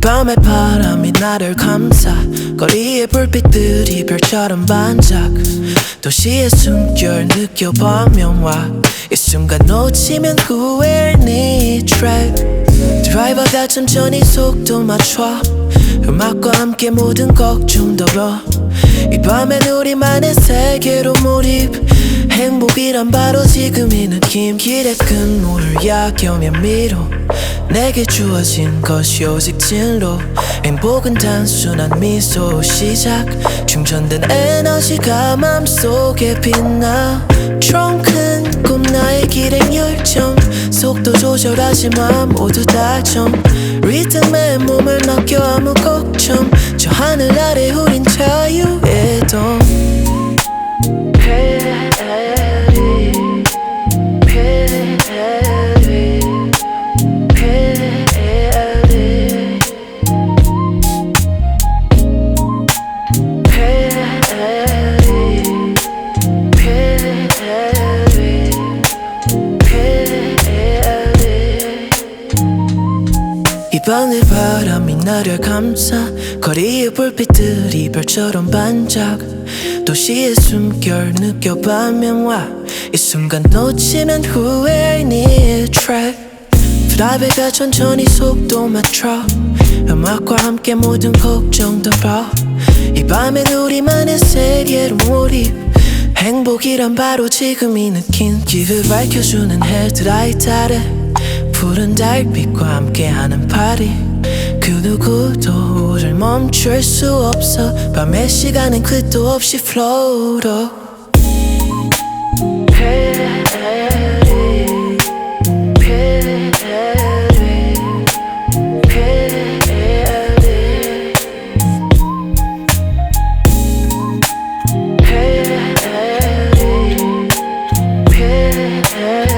밤의 바람이 나를 감싸 거리의 불빛들이 별처럼 반짝 도시의 숨결 느껴보면 와이 순간 놓치면 후회니 트랙 드라이버가 천천히 속도 맞춰. 음악과 함께 모든 걱정 덜어 이 밤엔 우리만의 세계로 몰입. 행복이란 바로 지금 이 느낌. 길의 끝물을 약여면 미로 내게 주어진 것이 오직 진로. 행복은 단순한 미소. 시작. 충전된 에너지가 맘속에 빛나. 트렁큰 꿈 나의 길행 열정. 속도 조절하지 마. 모두 다좀 리듬에 몸을 맡겨 아무 걱정. 저 하늘 아래 우린 이 밤의 바람이 나를 감싸 거리의 불빛들이 별처럼 반짝 도시의 숨결 느껴보면 와이 순간 놓치면 후회할 네 트랙 드라이브가 천천히 속도 맞춰 음악과 함께 모든 걱정 덜어. 이 밤엔 우리만의 세계로 몰입 행복이란 바로 지금이 느낀 길을 밝혀주는 헤드라이트 아래 푸른 달빛과 함께하는 파리. 그 누구도 우릴 멈출 수 없어. 밤의 시간은 끝도 없이 플로우로 hey. yeah.